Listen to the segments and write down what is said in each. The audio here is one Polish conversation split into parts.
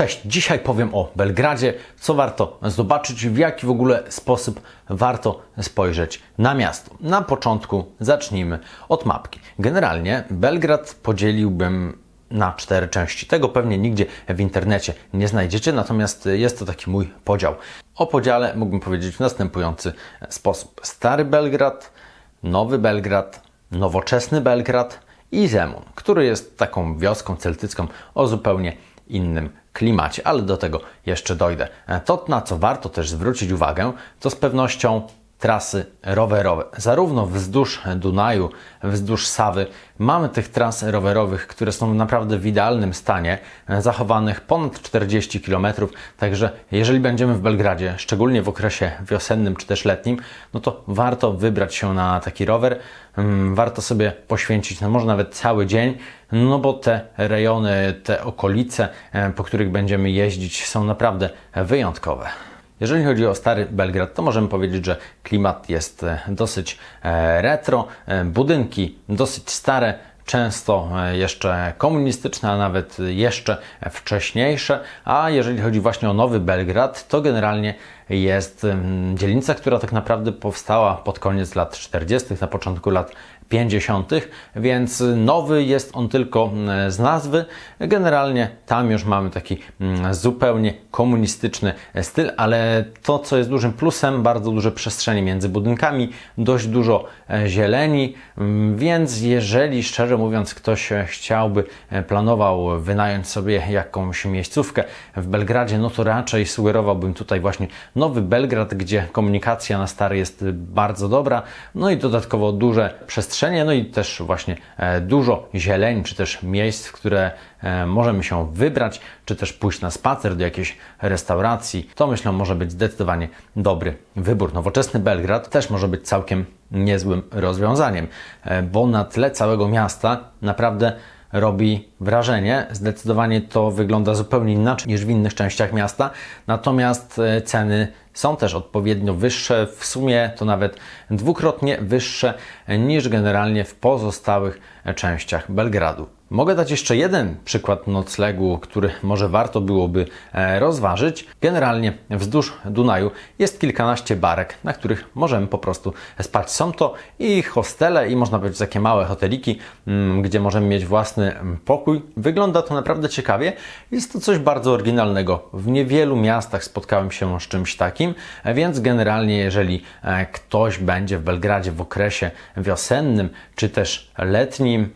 Cześć, dzisiaj powiem o Belgradzie, co warto zobaczyć, w jaki w ogóle sposób warto spojrzeć na miasto. Na początku zacznijmy od mapki. Generalnie Belgrad podzieliłbym na cztery części. Tego pewnie nigdzie w internecie nie znajdziecie, natomiast jest to taki mój podział. O podziale mógłbym powiedzieć w następujący sposób. Stary Belgrad, Nowy Belgrad, Nowoczesny Belgrad i Zemun, który jest taką wioską celtycką o zupełnie innym klimacie, ale do tego jeszcze dojdę. To, na co warto też zwrócić uwagę, to z pewnością trasy rowerowe. Zarówno wzdłuż Dunaju, wzdłuż Sawy mamy tych tras rowerowych, które są naprawdę w idealnym stanie, zachowanych ponad 40 km. Także jeżeli będziemy w Belgradzie, szczególnie w okresie wiosennym czy też letnim, no to warto wybrać się na taki rower. Mm, Warto sobie poświęcić, no może nawet cały dzień, no bo te rejony, te okolice, e, po których będziemy jeździć, są naprawdę wyjątkowe. Jeżeli chodzi o stary Belgrad, to możemy powiedzieć, że klimat jest e, dosyć e, retro, e, budynki dosyć stare, często jeszcze komunistyczne, a nawet jeszcze wcześniejsze. A jeżeli chodzi właśnie o nowy Belgrad, to generalnie jest dzielnica, która tak naprawdę powstała pod koniec lat 40., na początku lat 50., więc nowy jest on tylko mm, z nazwy. Generalnie tam już mamy taki mm, zupełnie komunistyczny styl, ale to, co jest dużym plusem, bardzo duże przestrzenie między budynkami, dość dużo e, zieleni, mm, więc jeżeli szczerze mówiąc ktoś e, chciałby, e, planował wynająć sobie jakąś miejscówkę w Belgradzie, no to raczej sugerowałbym tutaj właśnie nowy Belgrad, gdzie komunikacja na stary jest bardzo dobra, no i dodatkowo duże przestrzenie, no i też właśnie e, dużo zieleni, czy też miejsc, w które e, możemy się wybrać, czy też pójść na spacer do jakiejś restauracji. To myślę może być zdecydowanie dobry wybór. Nowoczesny Belgrad też może być całkiem niezłym rozwiązaniem, e, bo na tle całego miasta naprawdę robi wrażenie. Zdecydowanie to wygląda zupełnie inaczej niż w innych częściach miasta, natomiast e, ceny są też odpowiednio wyższe, w sumie to nawet dwukrotnie wyższe niż generalnie w pozostałych e, częściach Belgradu. Mogę dać jeszcze jeden przykład noclegu, który może warto byłoby e, rozważyć. Generalnie wzdłuż Dunaju jest kilkanaście barek, na których możemy po prostu spać. Są to i hostele, i można powiedzieć takie małe hoteliki, mm, gdzie możemy mieć własny mm, pokój. Wygląda to naprawdę ciekawie. Jest to coś bardzo oryginalnego. W niewielu miastach spotkałem się z czymś takim, e, więc generalnie jeżeli e, ktoś będzie w Belgradzie w okresie wiosennym, czy też letnim,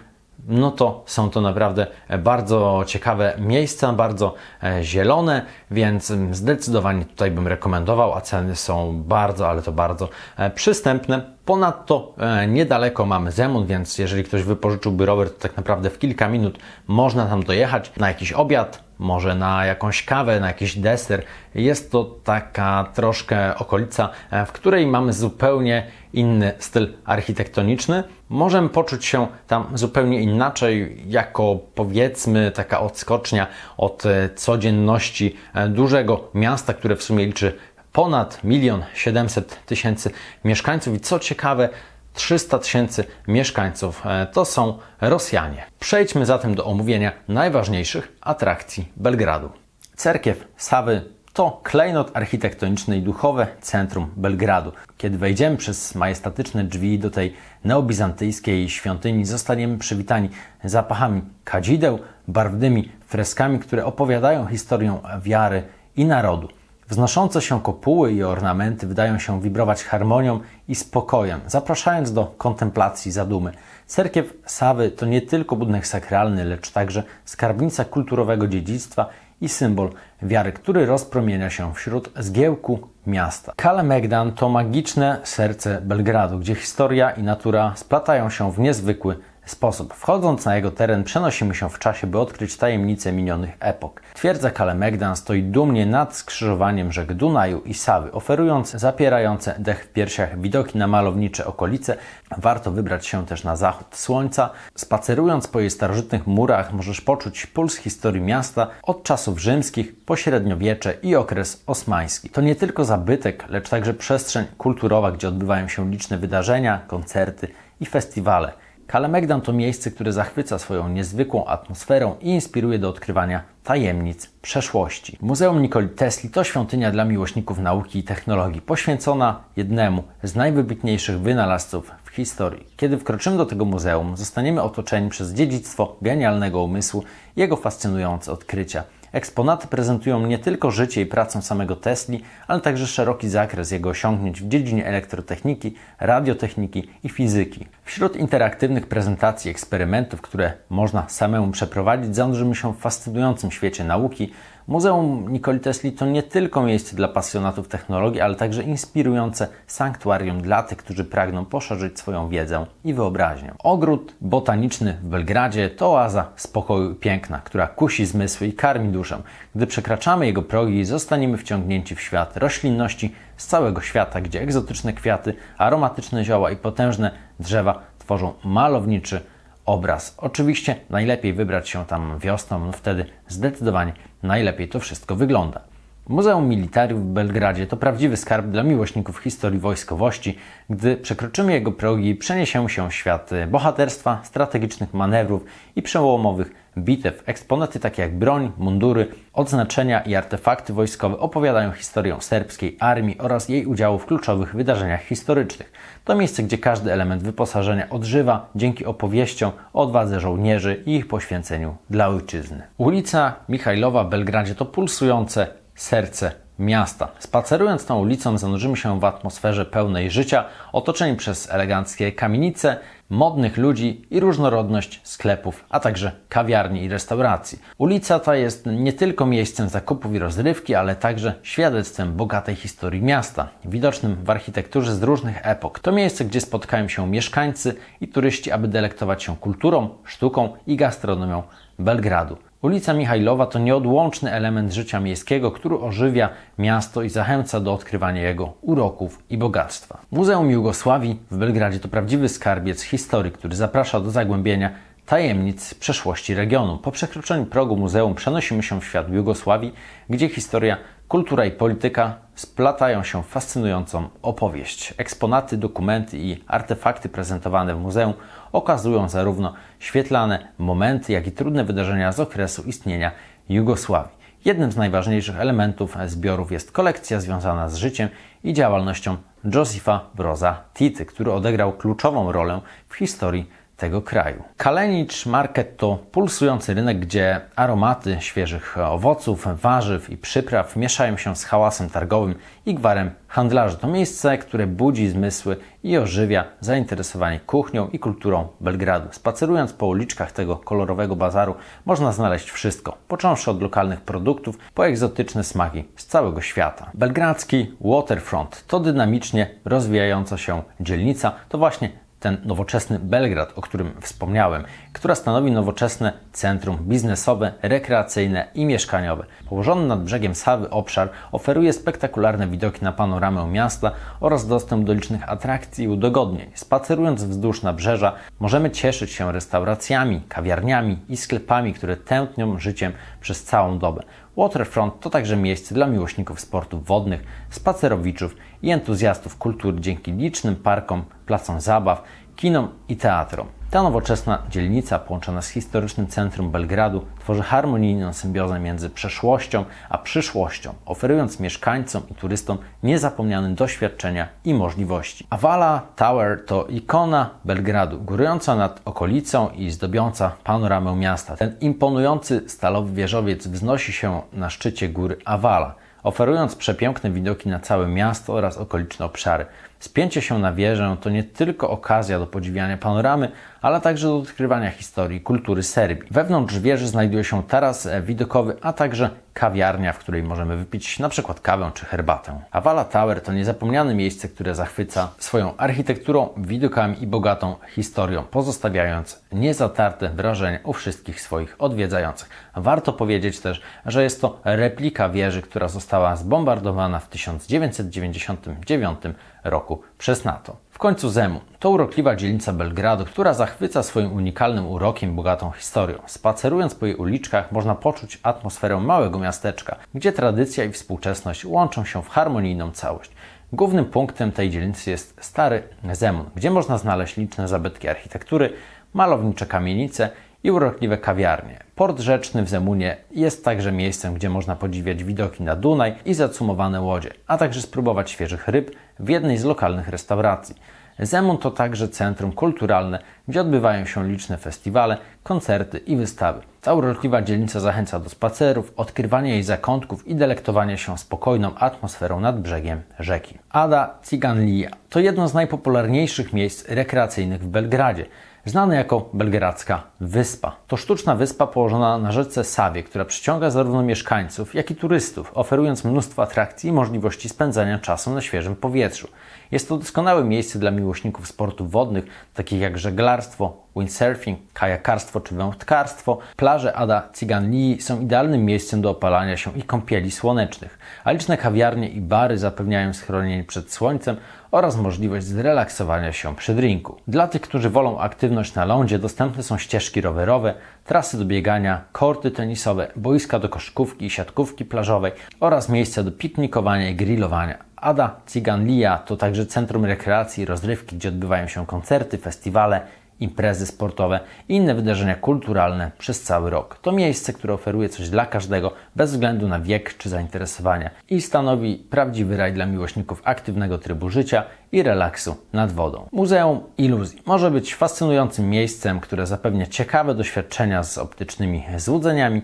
no to są to naprawdę bardzo ciekawe miejsca, bardzo e, zielone, więc mm, zdecydowanie tutaj bym rekomendował, a ceny są bardzo, ale to bardzo e, przystępne. Ponadto e, niedaleko mamy Zemun, więc jeżeli ktoś wypożyczyłby rower, to tak naprawdę w kilka minut można tam dojechać na jakiś obiad, może na jakąś kawę, na jakiś deser. Jest to taka troszkę okolica, e, w której mamy zupełnie inny styl architektoniczny. Możemy poczuć się tam zupełnie inaczej, jako powiedzmy taka odskocznia od e, codzienności e, dużego miasta, które w sumie liczy ponad milion 700 tysięcy mieszkańców i co ciekawe, 300 tysięcy mieszkańców e, to są Rosjanie. Przejdźmy zatem do omówienia najważniejszych atrakcji Belgradu. Cerkiew Sawy to klejnot architektoniczny i duchowe centrum Belgradu. Kiedy wejdziemy przez majestatyczne drzwi do tej neobizantyjskiej świątyni, zostaniemy przywitani zapachami kadzideł, barwnymi freskami, które opowiadają historię wiary i narodu. Wznoszące się kopuły i ornamenty wydają się wibrować harmonią i spokojem, zapraszając do kontemplacji zadumy. Cerkiew Sawy to nie tylko budynek sakralny, lecz także skarbnica kulturowego dziedzictwa i symbol wiary, który rozpromienia się wśród zgiełku miasta. Kalemegdan to magiczne serce Belgradu, gdzie historia i natura splatają się w niezwykły sposób. Wchodząc na jego teren, przenosimy się w czasie, by odkryć tajemnice minionych epok. Twierdza Kalemegdan stoi dumnie nad skrzyżowaniem rzek Dunaju i Sawy, oferując zapierające dech w piersiach widoki na malownicze okolice. Warto wybrać się też na zachód słońca. Spacerując po jej starożytnych murach, możesz poczuć puls historii miasta od czasów rzymskich, pośredniowiecze i okres osmański. To nie tylko zabytek, lecz także przestrzeń kulturowa, gdzie odbywają się liczne wydarzenia, koncerty i festiwale. Kalemegdan to miejsce, które zachwyca swoją niezwykłą atmosferą i inspiruje do odkrywania tajemnic przeszłości. Muzeum Nikoli Tesli to świątynia dla miłośników nauki i technologii, poświęcona jednemu z najwybitniejszych wynalazców w historii. Kiedy wkroczymy do tego muzeum, zostaniemy otoczeni przez dziedzictwo genialnego umysłu jego fascynujące odkrycia. Eksponaty prezentują nie tylko życie i pracę samego Tesli, ale także szeroki zakres jego osiągnięć w dziedzinie elektrotechniki, radiotechniki i fizyki. Wśród interaktywnych prezentacji eksperymentów, które można samemu przeprowadzić, zanurzymy się w fascynującym świecie nauki. Muzeum Nikoli Tesli to nie tylko miejsce dla pasjonatów technologii, ale także inspirujące sanktuarium dla tych, którzy pragną poszerzyć swoją wiedzę i wyobraźnię. Ogród botaniczny w Belgradzie to oaza spokoju i piękna, która kusi zmysły i karmi duszę. Gdy przekraczamy jego progi, zostaniemy wciągnięci w świat roślinności z całego świata, gdzie egzotyczne kwiaty, aromatyczne zioła i potężne drzewa tworzą malowniczy obraz. Oczywiście najlepiej wybrać się tam wiosną, no wtedy zdecydowanie najlepiej to wszystko wygląda. Muzeum Militariów w Belgradzie to prawdziwy skarb dla miłośników historii wojskowości. Gdy przekroczymy jego progi, przeniesiemy się w świat bohaterstwa, strategicznych manewrów i przełomowych bitew. Eksponaty takie jak broń, mundury, odznaczenia i artefakty wojskowe opowiadają historię serbskiej armii oraz jej udziału w kluczowych wydarzeniach historycznych. To miejsce, gdzie każdy element wyposażenia odżywa dzięki opowieściom o odwadze żołnierzy i ich poświęceniu dla ojczyzny. Ulica Michajlowa w Belgradzie to pulsujące serce miasta. Spacerując tą ulicą zanurzymy się w atmosferze pełnej życia, otoczeni przez eleganckie kamienice, modnych ludzi i różnorodność sklepów, a także kawiarni i restauracji. Ulica ta jest nie tylko miejscem zakupów i rozrywki, ale także świadectwem bogatej historii miasta, widocznym w architekturze z różnych epok. To miejsce, gdzie spotkają się mieszkańcy i turyści, aby delektować się kulturą, sztuką i gastronomią Belgradu. Ulica Michajlowa to nieodłączny element życia miejskiego, który ożywia miasto i zachęca do odkrywania jego uroków i bogactwa. Muzeum Jugosławii w Belgradzie to prawdziwy skarbiec historii, który zaprasza do zagłębienia tajemnic przeszłości regionu. Po przekroczeniu progu muzeum przenosimy się w świat Jugosławii, gdzie historia, kultura i polityka splatają się w fascynującą opowieść. Eksponaty, dokumenty i artefakty prezentowane w muzeum okazują zarówno świetlane momenty, jak i trudne wydarzenia z okresu istnienia Jugosławii. Jednym z najważniejszych elementów zbiorów jest kolekcja związana z życiem i działalnością Josifa Broza Tity, który odegrał kluczową rolę w historii tego kraju. Kalenicz Market to pulsujący rynek, gdzie aromaty świeżych owoców, warzyw i przypraw mieszają się z hałasem targowym i gwarem handlarzy. To miejsce, które budzi zmysły i ożywia zainteresowanie kuchnią i kulturą Belgradu. Spacerując po uliczkach tego kolorowego bazaru można znaleźć wszystko, począwszy od lokalnych produktów po egzotyczne smaki z całego świata. Belgradzki Waterfront to dynamicznie rozwijająca się dzielnica, to właśnie ten nowoczesny Belgrad, o którym wspomniałem, która stanowi nowoczesne centrum biznesowe, rekreacyjne i mieszkaniowe. Położony nad brzegiem Sawy obszar oferuje spektakularne widoki na panoramę miasta oraz dostęp do licznych atrakcji i udogodnień. Spacerując wzdłuż nabrzeża, możemy cieszyć się restauracjami, kawiarniami i sklepami, które tętnią życiem przez całą dobę. Waterfront to także miejsce dla miłośników sportów wodnych, spacerowiczów i entuzjastów kultury dzięki licznym parkom, placom zabaw, kinom i teatrom. Ta nowoczesna dzielnica połączona z historycznym centrum Belgradu tworzy harmonijną symbiozę między przeszłością a przyszłością, oferując mieszkańcom i turystom niezapomniane doświadczenia i możliwości. Avala Tower to ikona Belgradu, górująca nad okolicą i zdobiąca panoramę miasta. Ten imponujący stalowy wieżowiec wznosi się na szczycie góry Avala, oferując przepiękne widoki na całe miasto oraz okoliczne obszary. Spięcie się na wieżę to nie tylko okazja do podziwiania panoramy, ale także do odkrywania historii kultury Serbii. Wewnątrz wieży znajduje się taras widokowy, a także kawiarnia, w której możemy wypić przykład kawę czy herbatę. Avala Tower to niezapomniane miejsce, które zachwyca swoją architekturą, widokami i bogatą historią, pozostawiając niezatarte wrażenie u wszystkich swoich odwiedzających. Warto powiedzieć też, że jest to replika wieży, która została zbombardowana w 1999 roku przez NATO. W końcu Zemun to urokliwa dzielnica Belgradu, która zachwyca swoim unikalnym urokiem bogatą historią. Spacerując po jej uliczkach można poczuć atmosferę małego miasteczka, gdzie tradycja i współczesność łączą się w harmonijną całość. Głównym punktem tej dzielnicy jest stary Zemun, gdzie można znaleźć liczne zabytki architektury, malownicze kamienice i urokliwe kawiarnie. Port rzeczny w Zemunie jest także miejscem, gdzie można podziwiać widoki na Dunaj i zacumowane łodzie, a także spróbować świeżych ryb w jednej z lokalnych restauracji. Zemun to także centrum kulturalne, gdzie odbywają się liczne festiwale, koncerty i wystawy. Ta urokliwa dzielnica zachęca do spacerów, odkrywania jej zakątków i delektowania się spokojną atmosferą nad brzegiem rzeki. Ada Ciganlija to jedno z najpopularniejszych miejsc rekreacyjnych w Belgradzie. Znane jako Belgradzka Wyspa. To sztuczna wyspa położona na rzece Sawie, która przyciąga zarówno mieszkańców, jak i turystów, oferując mnóstwo atrakcji i możliwości spędzania czasu na świeżym powietrzu. Jest to doskonałe miejsce dla miłośników sportów wodnych, takich jak żeglarstwo, windsurfing, kajakarstwo czy wędkarstwo. Plaże Ada Ciganlii są idealnym miejscem do opalania się i kąpieli słonecznych, a liczne kawiarnie i bary zapewniają schronienie przed słońcem oraz możliwość zrelaksowania się przy drinku. Dla tych, którzy wolą aktywność na lądzie, dostępne są ścieżki rowerowe, trasy do biegania, korty tenisowe, boiska do koszykówki i siatkówki plażowej oraz miejsca do piknikowania i grillowania. Ada Ciganlia to także centrum rekreacji i rozrywki, gdzie odbywają się koncerty, festiwale, imprezy sportowe i inne wydarzenia kulturalne przez cały rok. To miejsce, które oferuje coś dla każdego, bez względu na wiek czy zainteresowania i stanowi prawdziwy raj dla miłośników aktywnego trybu życia i relaksu nad wodą. Muzeum Iluzji może być fascynującym miejscem, które zapewnia ciekawe doświadczenia z optycznymi złudzeniami,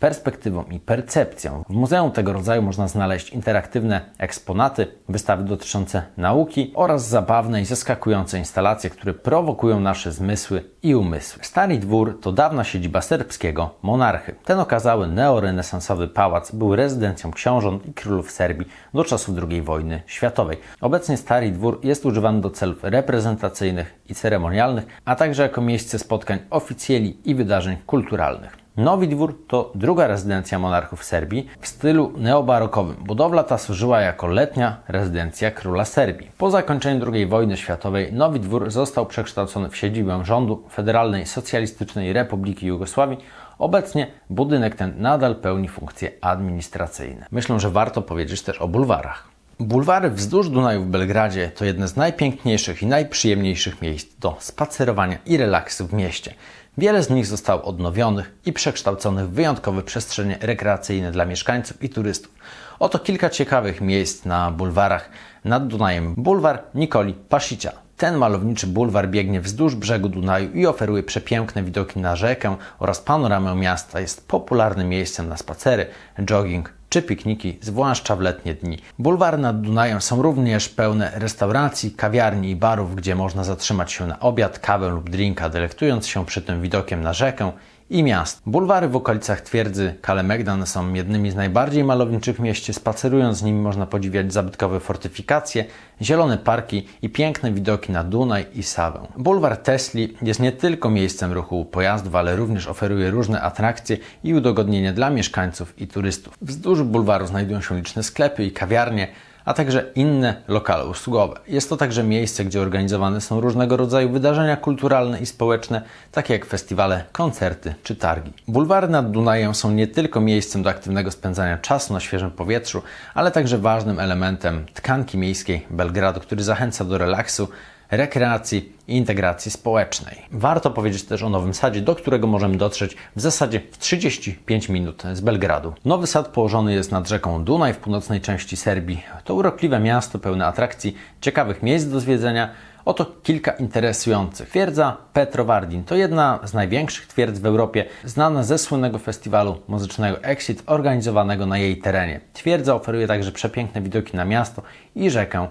perspektywą i percepcją. W muzeum tego rodzaju można znaleźć interaktywne eksponaty, wystawy dotyczące nauki oraz zabawne i zaskakujące instalacje, które prowokują nasze zmysły i umysły. Stary Dwór to dawna siedziba serbskiego monarchy. Ten okazały neorenesansowy pałac był rezydencją książąt i królów Serbii do czasów II wojny światowej. Obecnie Stary Dwór jest używany do celów reprezentacyjnych i ceremonialnych, a także jako miejsce spotkań oficjeli i wydarzeń kulturalnych. Nowy Dwór to druga rezydencja monarchów Serbii w stylu neobarokowym. Budowla ta służyła jako letnia rezydencja króla Serbii. Po zakończeniu II wojny światowej Nowy Dwór został przekształcony w siedzibę rządu Federalnej Socjalistycznej Republiki Jugosławii. Obecnie budynek ten nadal pełni funkcje administracyjne. Myślę, że warto powiedzieć też o bulwarach. Bulwary wzdłuż Dunaju w Belgradzie to jedne z najpiękniejszych i najprzyjemniejszych miejsc do spacerowania i relaksu w mieście. Wiele z nich zostało odnowionych i przekształconych w wyjątkowe przestrzenie rekreacyjne dla mieszkańców i turystów. Oto kilka ciekawych miejsc na bulwarach nad Dunajem. Bulwar Nikoli Pasicia. Ten malowniczy bulwar biegnie wzdłuż brzegu Dunaju i oferuje przepiękne widoki na rzekę oraz panoramę miasta. Jest popularnym miejscem na spacery, jogging czy pikniki, zwłaszcza w letnie dni. Bulwary nad Dunajem są również pełne restauracji, kawiarni i barów, gdzie można zatrzymać się na obiad, kawę lub drinka, delektując się przy tym widokiem na rzekę i miast. Bulwary w okolicach twierdzy Kalemegdan są jednymi z najbardziej malowniczych w mieście. Spacerując z nimi można podziwiać zabytkowe fortyfikacje, zielone parki i piękne widoki na Dunaj i Sawę. Bulwar Tesli jest nie tylko miejscem ruchu pojazdów, ale również oferuje różne atrakcje i udogodnienia dla mieszkańców i turystów. Wzdłuż bulwaru znajdują się liczne sklepy i kawiarnie, a także inne lokale usługowe. Jest to także miejsce, gdzie organizowane są różnego rodzaju wydarzenia kulturalne i społeczne, takie jak festiwale, koncerty czy targi. Bulwary nad Dunajem są nie tylko miejscem do aktywnego spędzania czasu na świeżym powietrzu, ale także ważnym elementem tkanki miejskiej Belgradu, który zachęca do relaksu, rekreacji i integracji społecznej. Warto powiedzieć też o Nowym Sadzie, do którego możemy dotrzeć w zasadzie w 35 minut z Belgradu. Nowy Sad położony jest nad rzeką Dunaj w północnej części Serbii. To urokliwe miasto pełne atrakcji, ciekawych miejsc do zwiedzenia, Oto kilka interesujących. Twierdza Petrovardin to jedna z największych twierdz w Europie, znana ze słynnego festiwalu muzycznego Exit organizowanego na jej terenie. Twierdza oferuje także przepiękne widoki na miasto i rzekę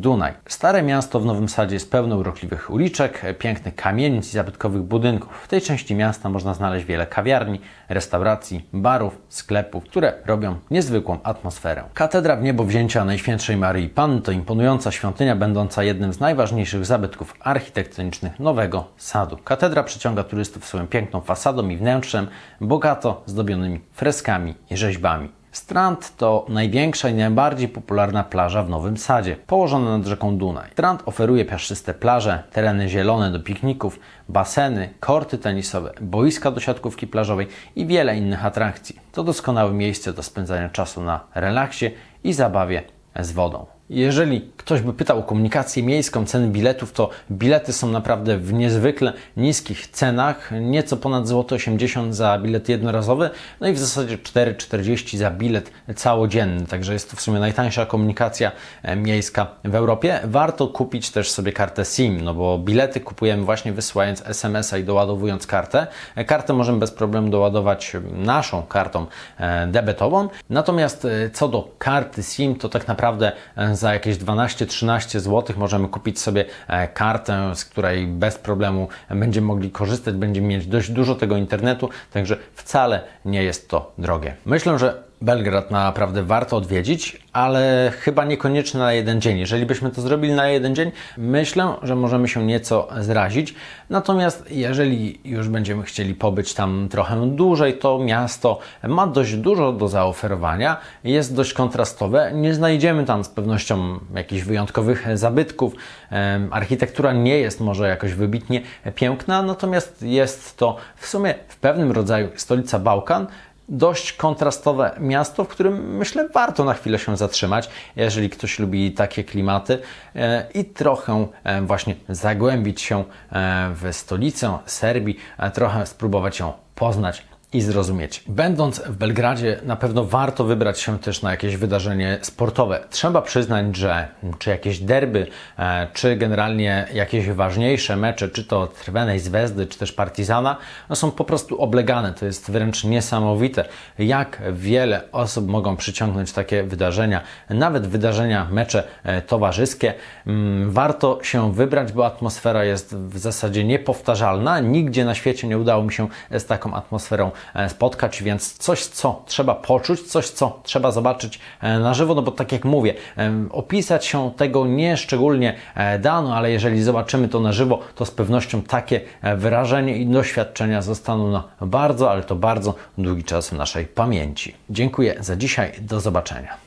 Dunaj. Stare miasto w Nowym Sadzie jest pełne urokliwych uliczek, pięknych kamienic i zabytkowych budynków. W tej części miasta można znaleźć wiele kawiarni, restauracji, barów, sklepów, które robią niezwykłą atmosferę. Katedra w niebo wzięcia Najświętszej Maryi Panny to imponująca świątynia będąca jednym z najważniejszych zabytków architektonicznych Nowego Sadu. Katedra przyciąga turystów swoją piękną fasadą i wnętrzem, bogato zdobionymi freskami i rzeźbami. Strand to największa i najbardziej popularna plaża w Nowym Sadzie, położona nad rzeką Dunaj. Strand oferuje piaszczyste plaże, tereny zielone do pikników, baseny, korty tenisowe, boiska do siatkówki plażowej i wiele innych atrakcji. To doskonałe miejsce do spędzania czasu na relaksie i zabawie z wodą. Jeżeli ktoś by pytał o komunikację miejską, ceny biletów, to bilety są naprawdę w niezwykle niskich cenach, nieco ponad złoto 80 za bilet jednorazowy, no i w zasadzie 4,40 za bilet całodzienny, także jest to w sumie najtańsza komunikacja e, miejska w Europie. Warto kupić też sobie kartę SIM, no bo bilety kupujemy właśnie wysyłając SMS-a i doładowując kartę. E, Kartę możemy bez problemu doładować naszą kartą e, debetową, natomiast co do karty SIM, to tak naprawdę za jakieś 12-13 zł możemy kupić sobie e, kartę, z której bez problemu będziemy mogli korzystać, będziemy mieć dość dużo tego internetu, także wcale nie jest to drogie. Myślę, że Belgrad naprawdę warto odwiedzić, ale chyba niekoniecznie na jeden dzień. Jeżeli byśmy to zrobili na jeden dzień, myślę, że możemy się nieco zrazić. Natomiast jeżeli już będziemy chcieli pobyć tam trochę dłużej, to miasto ma dość dużo do zaoferowania, jest dość kontrastowe. Nie znajdziemy tam z pewnością jakichś wyjątkowych zabytków. Architektura nie jest może jakoś wybitnie piękna, natomiast jest to w sumie w pewnym rodzaju stolica Bałkan dość kontrastowe miasto, w którym myślę warto na chwilę się zatrzymać, jeżeli ktoś lubi takie klimaty e, i trochę e, właśnie zagłębić się e, w stolicę Serbii, trochę spróbować ją poznać i zrozumieć. Będąc w Belgradzie, na pewno warto wybrać się też na jakieś wydarzenie sportowe. Trzeba przyznać, że czy jakieś derby, e, czy generalnie jakieś ważniejsze mecze, czy to Trwenej Zvezdy, czy też Partizana, no są po prostu oblegane. To jest wręcz niesamowite, jak wiele osób mogą przyciągnąć takie wydarzenia, nawet wydarzenia, mecze e, towarzyskie. Mm, Warto się wybrać, bo atmosfera jest w zasadzie niepowtarzalna. Nigdzie na świecie nie udało mi się z taką atmosferą spotkać, więc coś, co trzeba poczuć, coś, co trzeba zobaczyć e, na żywo, no bo tak jak mówię, opisać się tego nie szczególnie e, dano, ale jeżeli zobaczymy to na żywo, to z pewnością takie e, wyrażenie i doświadczenia zostaną na bardzo, ale to bardzo długi czas w naszej pamięci. Dziękuję za dzisiaj, do zobaczenia.